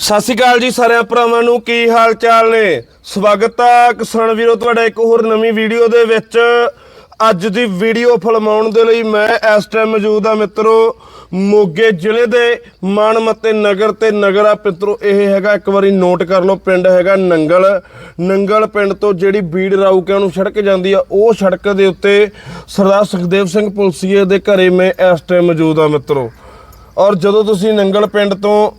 ਸਤਿ ਸ਼੍ਰੀ ਅਕਾਲ ਜੀ ਸਾਰਿਆਂ ਭਰਾਵਾਂ ਨੂੰ, ਕੀ ਹਾਲ ਚਾਲ ਨੇ? ਸਵਾਗਤ ਆ ਕਿਸਾਨ ਵੀਰੋ ਤੁਹਾਡਾ ਇੱਕ ਹੋਰ ਨਵੀਂ ਵੀਡੀਓ ਦੇ ਵਿੱਚ। ਅੱਜ ਦੀ ਵੀਡੀਓ ਫਿਲਮਾਉਣ ਦੇ ਲਈ ਮੈਂ ਇਸ ਟਾਈਮ ਮੌਜੂਦ ਆ ਮਿੱਤਰੋ, ਮੋਗੇ ਜ਼ਿਲ੍ਹੇ ਦੇ ਮਾਨਮੱਤੇ ਨਗਰ ਤੇ ਨਗਰ ਆ ਮਿੱਤਰੋ ਇਹ ਹੈਗਾ ਇੱਕ ਵਾਰੀ ਨੋਟ ਕਰ ਲਓ, ਪਿੰਡ ਹੈਗਾ ਨੰਗਲ। ਨੰਗਲ ਪਿੰਡ ਤੋਂ ਜਿਹੜੀ ਬੀੜ ਰਾਊਕਿਆਂ ਨੂੰ ਸੜਕ ਜਾਂਦੀ ਆ, ਉਹ ਸੜਕ ਦੇ ਉੱਤੇ ਸਰਦਾਰ ਸੁਖਦੇਵ ਸਿੰਘ ਪੁਲਸੀਏ ਦੇ ਘਰੇ ਮੈਂ ਇਸ ਟਾਈਮ ਮੌਜੂਦ ਆ ਮਿੱਤਰੋ। ਔਰ ਜਦੋਂ ਤੁਸੀਂ ਨੰਗਲ ਪਿੰਡ ਤੋਂ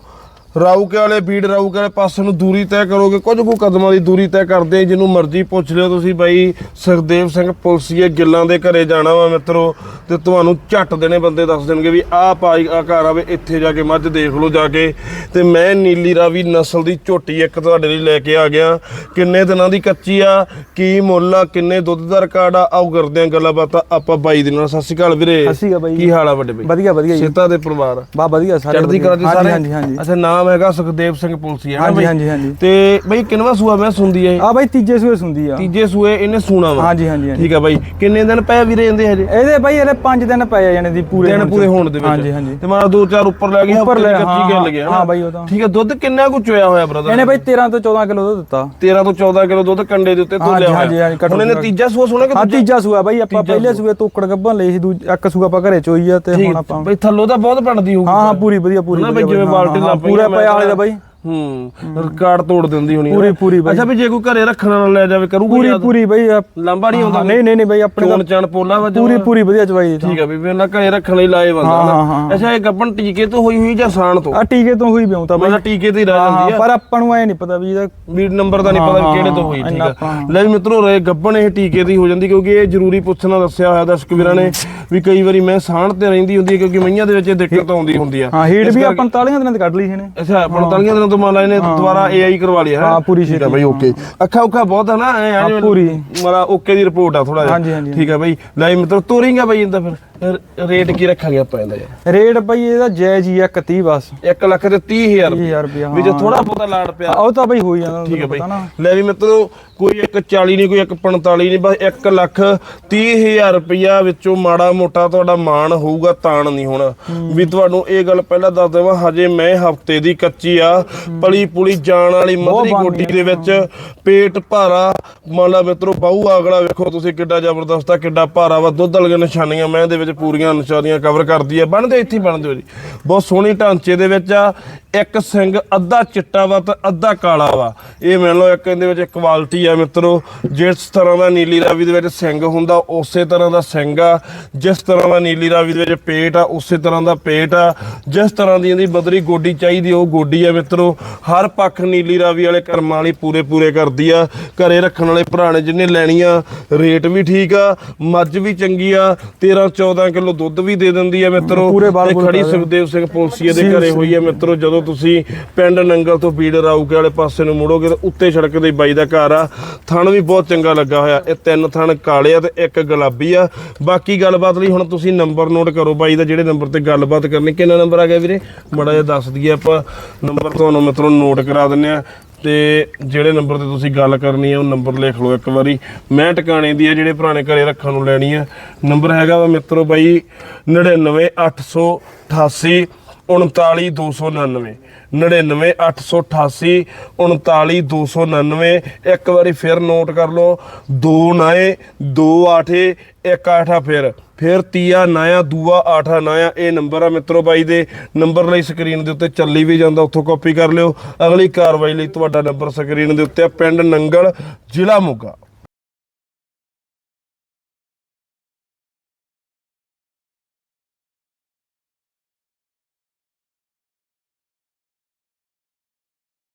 ਰਾਊਕੇ ਵਾਲੇ ਬੀੜ ਰਾਊਕੇ ਵਾਲੇ ਪਾਸੇ ਨੂੰ ਦੂਰੀ ਤੈਅ ਕਰੋਗੇ ਕੁਝ ਕੁ ਕਦਮਾਂ ਦੀ ਦੂਰੀ ਤੈਅ ਕਰਦੇ ਜਿਹਨੂੰ ਮਰਜ਼ੀ ਪੁੱਛ ਲਿਓ ਤੁਸੀਂ ਬਾਈ ਸੁਖਦੇਵ ਸਿੰਘ ਪੁਲਸੀਏ ਗਿੱਲਾਂ ਦੇ ਘਰੇ ਜਾਣਾ ਵਾ ਮਿੱਤਰੋ ਤੇ ਤੁਹਾਨੂੰ ਝੱਟ ਦੇਣੇ ਬੰਦੇ ਦੱਸ ਦੇਣਗੇ ਵੀ ਆਹ ਭਾਈ ਆ ਘਰ ਆਵੇ ਇੱਥੇ ਜਾ ਕੇ ਮੱਝ ਦੇਖ ਲਓ ਜਾ ਕੇ। ਤੇ ਮੈਂ ਨੀਲੀ ਰਾਵੀ ਨਸਲ ਦੀ ਝੋਟੀ ਇੱਕ ਤੁਹਾਡੇ ਲਈ ਲੈ ਕੇ ਆ ਗਿਆ। ਕਿੰਨੇ ਦਿਨਾਂ ਦੀ ਕੱਚੀ ਆ ਕੀ ਮੁੱਲ ਆ ਕਿੰਨੇ ਦੁੱਧ ਦਾ ਰਿਕਾਰਡ ਆ ਆਓ ਕਰਦੇ ਆ ਗੱਲਾਂ ਬਾਤਾਂ। ਆਪਾਂ ਬਾਈ ਦੇ ਨਾਲ ਸਤਿ ਸ਼੍ਰੀ ਅਕਾਲ ਵੀਰੇ। ਸਤਿ ਸ਼੍ਰੀ ਅਕਾਲ ਬਾਈ। ਕੀ ਹਾਲ ਆ ਵੱਡੇ ਬਾਈ? ਵਧੀਆ ਵਧੀਆ ਜੀ। ਸੇਤਾ ਦੇ ਪਰਿਵਾਰ। ਬਾ ਵਧੀਆ ਸਾਰੇ ਚੜ੍ਹਦੀ। ਕਲਾ ਜੀ ਸਾਰੇ? ਹਾਂਜੀ ਹਾਂਜੀ ਅੱਛਾ ਨਾਮ ਹੈਗਾ ਸੁਖਦੇਵ ਸਿੰਘ ਪੁਲਸੀ ਹੈ ਨਾ ਹਾਂਜੀ, ਬਈ? ਹਾਂਜੀ, ਹਾਂਜੀ। ਤੇ ਬਈ ਕਿੰਨਵਾ ਸੂਆ ਮੈਂ ਸੁਣਦੀ ਹੈ ਆ ਬਾਈ ਤੀਜੇ ਸੂਏ ਸੁੰਦੀ ਆ। ਤੀਜੇ ਸੂਏ ਇਹਨੇ ਸੂਣਾ ਵਾ। ਹਾਂਜੀ ਹਾਂਜੀ ਹਾਂਜੀ। ਠੀਕ ਆ ਬਾਈ। ਕਿੰਨੇ ਦਿਨ ਪਏ ਵੀਰੇ ਜਾਂਦੇ ਹਜੇ? ਇਹਦੇ ਬਾਈ ਇਹਦੇ 5 ਦਿਨ ਪਏ ਜਾਣੇ ਦੀ ਪੂਰੇ ਦਿਨ। ਪੂਰੇ ਹੋਣ ਦੇ ਵਿੱਚ। ਹਾਂਜੀ ਹਾਂਜੀ। ਤੇ ਮਾਰਾ ਦੋ ਚਾਰ ਉੱਪਰ ਲੈ ਗਿਆ ਉੱਪਰ ਲੈ, ਹਾਂ, ਗੱਲ ਗਿਆ ਹਾਂ ਬਾਈ ਉਹ ਤਾਂ। ਠੀਕ ਆ ਦੁੱਧ ਕਿੰਨਾ ਕੁ ਚੋਇਆ ਹੋਇਆ ਬ੍ਰਦਰ ਇਹਨੇ ਬਾਈ 13 ਤੋਂ 14 ਕਿਲੋ ਦੁੱਧ ਦਿੱਤਾ। 13 ਤੋਂ 14 ਕਿਲੋ ਦੁੱਧ ਕੰਡੇ ਦੇ ਉੱਤੇ ਹਾਂਜੀ, ਤੋਲਿਆ ਹਾਂਜੀ, ਹੋਇਆ ਹਾਂਜੀ, ਹੁਣ ਇਹਨੇ ਘੱਟ। ਤੀਜਾ ਸੂਆ ਸੁਣਾ ਕਿ ਹਾਂ ਦੂਜਾ? ਤੀਜਾ ਸੂਆ ਬਾਈ ਆਪਾਂ ਪਹਿਲੇ ਸੂਏ ਤੋਕੜ ਗੱਭਾਂ ਲਈ ਸੀ ਦੂਜ- ਇੱਕ ਸੂਆ ਆਪਾਂ ਘਰੇ ਚੋਈ ਆ ਤੇ ਹੁਣ ਠੀਕ ਆਪਾਂ ਬਈ ਥੱਲੋਂ ਤਾਂ ਬਹੁਤ ਬਣਦੀ ਹੋਊਗੀ। ਹਾਂ ਹਾਂ ਪੂਰੀ ਵਧੀਆ ਪੂਰੀ ਨਾ ਬਈ ਵਧੀਆ ਜਿਵੇਂ ਹਾਂ, ਬਾਲਟੀ ਹਾਂ, ਲਾ ਪੂਰਾ ਪਿਆ ਵਾਲੇ ਦਾ ਬਾਈ। ਹੂੰ। ਰਿਕਾਰਡ ਤੋੜ ਦਿੰਦੀ ਹੋਣੀ ਪੂਰੀ- ਪੂਰੀ ਬਾਈ। ਅੱਛਾ ਵੀ ਜੇ ਕੋਈ ਘਰੇ ਰੱਖਣ ਨਾਲ ਲੈ ਜਾਵੇ ਕਰੂਗਾ ਪੂਰੀ? ਪੂਰੀ ਬਾਈ ਲਾਂਬਾ ਨਹੀਂ ਆਉਂਦਾ ਹਾਂ, ਨਹੀਂ ਨਹੀਂ ਨਹੀਂ ਬਾਈ ਆਪਣੇ ਚੋਣ ਪੋਲਾ ਵਾ ਪੂਰੀ ਪੂਰੀ ਵਧੀਆ ਚਵਾਈ ਠੀਕ ਆ ਵੀ ਉਹਨਾਂ ਘਰੇ ਰੱਖਣ ਲਈ ਲਾਏ ਬੰਦਾ। ਅੱਛਾ ਇਹ ਗੱਪਣ ਟੀਕੇ ਤੋਂ ਹੋਈ ਹੋਈ ਜਾਂ ਸਾਣ ਤੋਂ? ਆ ਟੀਕੇ ਤੋਂ ਹੋਈ ਬਿਉਂਤਾ ਬਾਈ। ਮਤਲਬ ਟੀਕੇ ਤੇ ਹੀ ਰਹਿ ਜਾਂਦੀ ਆ। ਪਰ ਆਪਾਂ ਨੂੰ ਐ ਨਹੀਂ ਪਤਾ ਵੀ ਇਹਦਾ ਵੀ ਨੰਬਰ ਦਾ ਨਹੀਂ ਪਤਾ ਕਿਹੜੇ ਤੋਂ ਹੋਈ ਠੀਕ ਆ। ਲੈ ਵੀ ਮਿੱਤਰੋ ਰੇ ਗੱਬਣ ਇਹ ਟੀਕੇ ਦੀ ਹੋ ਜਾਂਦੀ ਕਿਉਂਕਿ ਇਹ ਜ਼ਰੂਰੀ ਪੁੱਛਣਾ ਦੱਸਿਆ ਹੋਇਆ ਦਰਸ਼ਕ ਵੀਰਾਂ ਨੇ। ਵੀ ਕਈ ਵਾਰੀ ਮੈਂ ਸਾਣ ਤੇ ਰਹਿੰਦੀ ਹੁੰਦੀ ਹੈ ਕਿਉਂਕਿ ਮਈਆਂ ਦੇ ਵਿੱਚ ਇਹ ਦਿੱਕਤ ਆਉਂਦੀ ਹੁੰਦੀ ਆ। ਹਾਂ ਹੀਟ ਵੀ ਆਪਾਂ 45 ਦਿਨਾਂ ਤੇ ਕੱਢ ਲਈ ਸੀ ਨੇ ਅੱਛਾ 45 ਦਿਨਾਂ ਤੋਂ ਮੰਨ ਲਾ ਇਹਨੇ ਦੁਬਾਰਾ ਏਆਈ ਕਰਵਾ ਲਿਆ ਹੈ। ਹਾਂ, ਪੂਰੀ ਠੀਕ ਆ ਬਈ ਓਕੇ। ਅੱਖਾਂ ਉੱਖਾਂ ਬਹੁਤ ਆ ਨਾ ਐ ਪੂਰੀ। ਮਾਰਾ ਓਕੇ ਦੀ ਰਿਪੋਰਟ ਆ ਥੋੜਾ ਜਿਹਾ। ਹਾਂਜੀ, ਹਾਂਜੀ। ਠੀਕ ਆ ਬਈ। ਲੈ ਮਿੱਤਰ ਤੋਰਿੰਗਾ ਬਈ ਇਹਦਾ ਫਿਰ। ਰੇਟ ਕੀ ਰੱਖਾਂਗੇ ਆਪਾਂ ਇਹਦਾ? ਯਾਰ ਰੇਟ ਬਈ ਇਹਦਾ ਜਾਇਜ਼ ਹੀ ਆ 31 ਬਸ। 1 ਲੱਖ ਤੇ 30000 30000 ਰੁਪਇਆ, ਵੀ ਜੇ ਹਾਂ। ਥੋੜਾ ਬਹੁਤਾ ਲਾੜ ਪਿਆ। ਉਹ ਤਾਂ ਬਈ ਹੋ ਹੀ ਜਾਂਦਾ ਠੀਕ ਹੈ ਤੁਹਾਨੂੰ ਬਈ। ਪਤਾ ਨਾ। ਲੈ ਵੀ ਮਿੱਤਰੋ ਕੋਈ ਇੱਕ 40 ਨਹੀਂ ਕੋਈ ਇੱਕ 45 ਨਹੀਂ ਬਸ 1 ਲੱਖ 30000 ਰੁਪਇਆ ਵਿੱਚੋਂ ਮਾੜਾ ਮੋਟਾ ਤੁਹਾਡਾ ਮਾਣ ਹੋਊਗਾ ਤਾਣ ਨਹੀਂ ਹੋਣਾ। ਵੀ ਤੁਹਾਨੂੰ ਇਹ ਗੱਲ ਪਹਿਲਾਂ ਦੱਸ ਦੇਵਾਂ ਹਜੇ ਮੈਂ ਹਫ਼ਤੇ ਦੀ ਕੱਚੀ ਆ ਪਲੀ ਪੁਲੀ ਜਾਣ ਵਾਲੀ ਮਧਰੀ ਬਣਦੀ ਗੋਡੀ ਦੇ ਵਿੱਚ ਪੇਟ ਭਾਰਾ। ਮੰਨ ਲਾ ਮਿੱਤਰੋ ਬਾਹੂ ਆਗਲਾ ਵੇਖੋ ਤੁਸੀਂ ਕਿੱਡਾ ਜ਼ਬਰਦਸਤ ਆ ਕਿੱਡਾ ਭਾਰਾ ਵਾ ਦੁੱਧ ਵਾਲੀਆਂ ਨਿਸ਼ਾਨੀਆਂ ਮੈਂ ਦੇ ਵਿੱਚ ਪੂਰੀਆਂ ਨਿਸ਼ਾਨੀਆਂ ਕਵਰ ਕਰਦੀ ਆ। ਬਣਦੇ ਇੱਥੇ ਬਣਦੇ ਹੋ ਜੀ। ਬਹੁਤ ਸੋਹਣੀ ਢਾਂਚੇ ਦੇ ਵਿੱਚ ਆ। ਇੱਕ ਸਿੰਘ ਅੱਧਾ ਚਿੱਟਾ ਵਾ ਤੇ ਅੱਧਾ ਕਾਲਾ ਵਾ। ਇਹ ਮੰਨ ਲਓ ਇੱਕ ਇਹਦੇ ਵਿੱਚ ਕੁਆਲਿਟੀ ਆ ਮਿੱਤਰੋ। ਜਿਸ ਤਰ੍ਹਾਂ ਦਾ ਨੀਲੀ ਰਾਵੀ ਦੇ ਵਿੱਚ ਸਿੰਗ ਹੁੰਦਾ, ਉਸੇ ਤਰ੍ਹਾਂ ਦਾ ਸਿੰਗ ਆ। ਜਿਸ ਤਰ੍ਹਾਂ ਦਾ ਨੀਲੀ ਰਾਵੀ ਦੇ ਵਿੱਚ ਪੇਟ ਆ, ਉਸੇ ਤਰ੍ਹਾਂ ਦਾ ਪੇਟ ਆ। ਜਿਸ ਤਰ੍ਹਾਂ ਦੀ ਇਹਦੀ ਬਦਰੀ ਗੋਡੀ ਚਾਹੀਦੀ, ਉਹ ਗੋਡੀ ਆ ਮਿੱਤਰੋ। ਹਰ ਪੱਖ ਨੀਲੀ ਰਾਵੀ ਵਾਲੇ ਕਰਮਾਂ ਵਾਲੀ ਪੂਰੇ ਪੂਰੇ ਕਰਦੀ ਆ। ਘਰੇ ਰੱਖਣ ਵਾਲੇ ਭਰਾ ਨੇ ਜਿਹਨੇ ਲੈਣੀ ਆ ਰੇਟ ਵੀ ਠੀਕ ਆ, ਮੱਝ ਵੀ ਚੰਗੀ ਆ। 13 14 ਕਿਲੋ ਦੁੱਧ ਵੀ ਦੇ ਦਿੰਦੀ ਆ ਮਿੱਤਰੋ ਪੂਰੇ ਬਾਲ ਤੇ ਬੂਲ ਖੜੀ ਕਰ ਸੁਖਦੇਵ ਸਿੰਘ ਪੁਲਸੀਏ ਦੇ ਘਰੇ ਹੋਈ ਹੈ ਮਿੱਤਰੋ ਜਦੋਂ ਤੁਸੀਂ ਪਿੰਡ ਨੰਗਲ ਤੋਂ ਬੀੜ ਰਾਊਕੇ ਵਾਲੇ ਪਾਸੇ ਨੂੰ ਮੁੜੋਗੇ ਤਾਂ ਉੱਤੇ ਸੜਕ ਦੇ ਬਾਈ ਦਾ ਘਰ ਆ। ਥਣ ਵੀ ਬਹੁਤ ਚੰਗਾ ਲੱਗਾ ਹੋਇਆ। ਇਹ ਤਿੰਨ ਥਣ ਕਾਲੇ ਆ ਤੇ ਇੱਕ ਗੁਲਾਬੀ ਆ। ਬਾਕੀ ਗੱਲਬਾਤ ਲਈ ਹੁਣ ਤੁਸੀਂ ਨੰਬਰ ਨੋਟ ਕਰੋ ਬਾਈ ਦਾ ਜਿਹੜੇ ਨੰਬਰ ਤੇ ਗੱਲਬਾਤ ਕਰਨੀ। ਕਿੰਨਾ ਨੰਬਰ ਆ ਗਿਆ ਵੀਰੇ? ਮੜਾ ਜਿਹਾ ਦੱਸ ਦਈਏ ਆਪਾਂ। ਨੰਬਰ ਤੁਹਾਨੂੰ ਮਿੱਤਰੋ ਨੋਟ ਕਰਾ ਦਿੰਨੇ ਆ। ਤੇ ਜਿਹੜੇ ਨੰਬਰ ਤੇ ਤੁਸੀਂ ਗੱਲ ਕਰਨੀ ਹੈ ਉਹ ਨੰਬਰ ਲਿਖ ਲਓ ਇੱਕ ਵਾਰੀ। ਮੈਂ ਟਿਕਾਣੇ ਦੀ ਆ, ਜਿਹੜੇ ਪੁਰਾਣੇ ਘਰੇ ਰੱਖਣ ਨੂੰ ਲੈਣੀ ਹੈ ਨੰਬਰ ਹੈਗਾ ਵਾ ਮਿੱਤਰੋ ਬਾਈ 99888 39299 99888 39299 ਇੱਕ ਵਾਰੀ ਫਿਰ ਨੋਟ ਕਰ ਲਓ 2 ਨਾਏ 2 ਆਠੇ 1 ਆਠਾ ਫਿਰ। ਫਿਰ ਤੀਆ, ਨਾਇਆ, ਦੂਆ, ਆਠਾ, ਨਾਇਆ, ਇਹ ਨੰਬਰ ਆ ਮਿੱਤਰੋ ਬਾਈ ਦੇ। ਨੰਬਰ ਲਈ ਸਕਰੀਨ ਦੇ ਉੱਤੇ ਚੱਲੀ ਵੀ ਜਾਂਦਾ, ਉੱਥੋਂ ਕਾਪੀ ਕਰ ਲਿਓ। ਅਗਲੀ ਕਾਰਵਾਈ ਲਈ ਤੁਹਾਡਾ ਨੰਬਰ ਸਕਰੀਨ ਦੇ ਉੱਤੇ ਆ, ਪਿੰਡ ਨੰਗਲ, ਜ਼ਿਲ੍ਹਾ ਮੋਗਾ।